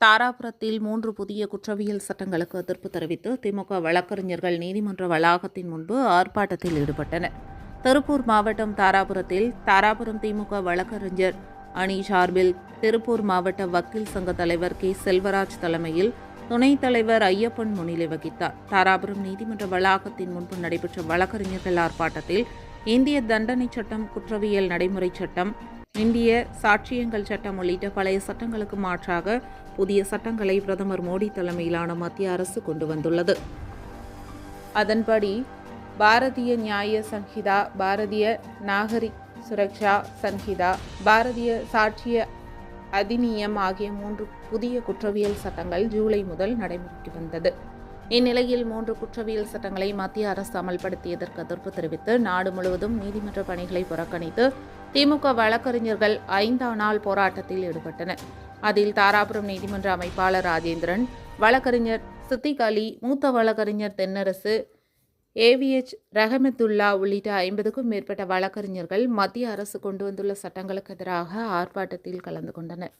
தாராபுரத்தில் மூன்று புதிய குற்றவியல் சட்டங்களுக்கு எதிர்ப்பு தெரிவித்து திமுக வழக்கறிஞர்கள் நீதிமன்ற வளாகத்தின் முன்பு ஆர்ப்பாட்டத்தில் ஈடுபட்டனர். திருப்பூர் மாவட்டம் தாராபுரத்தில் தாராபுரம் திமுக வழக்கறிஞர் அணி சார்பில் திருப்பூர் மாவட்ட வக்கீல் சங்க தலைவர் கே. செல்வராஜ் தலைமையில் துணைத் தலைவர் ஐயப்பன் முன்னிலை வகித்தார். தாராபுரம் நீதிமன்ற வளாகத்தின் முன்பு நடைபெற்ற வழக்கறிஞர்கள் ஆர்ப்பாட்டத்தில் இந்திய தண்டனை சட்டம் குற்றவியல் நடைமுறை சட்டம் இந்திய சாட்சியங்கள் சட்டம் உள்ளிட்ட பழைய சட்டங்களுக்கு மாற்றாக புதிய சட்டங்களை பிரதமர் மோடி தலைமையிலான மத்திய அரசு கொண்டு வந்துள்ளது. அதன்படி பாரதிய நியாய சங்கிதா பாரதிய நாகரிக் சுரக்ஷா சங்கிதா பாரதிய சாட்சிய அதிநியம் ஆகிய மூன்று புதிய குற்றவியல் சட்டங்கள் ஜூலை முதல் நடைமுறைக்கு வந்தது. இந்நிலையில் மூன்று குற்றவியல் சட்டங்களை மத்திய அரசு அமல்படுத்தியதற்கு எதிர்ப்பு தெரிவித்து நாடு முழுவதும் நீதிமன்ற பணிகளை புறக்கணித்து திமுக வழக்கறிஞர்கள் ஐந்தாம் நாள் போராட்டத்தில் ஈடுபட்டனர். அதில் தாராபுரம் நீதிமன்ற அமைப்பாளர் ராஜேந்திரன் வழக்கறிஞர் சித்திக் அலி மூத்த வழக்கறிஞர் தென்னரசு ஏவிஎச் ரஹமத்துல்லா உள்ளிட்ட ஐம்பதுக்கும் மேற்பட்ட வழக்கறிஞர்கள் மத்திய அரசு கொண்டு வந்துள்ள சட்டங்களுக்கு எதிராக ஆர்ப்பாட்டத்தில் கலந்து கொண்டனர்.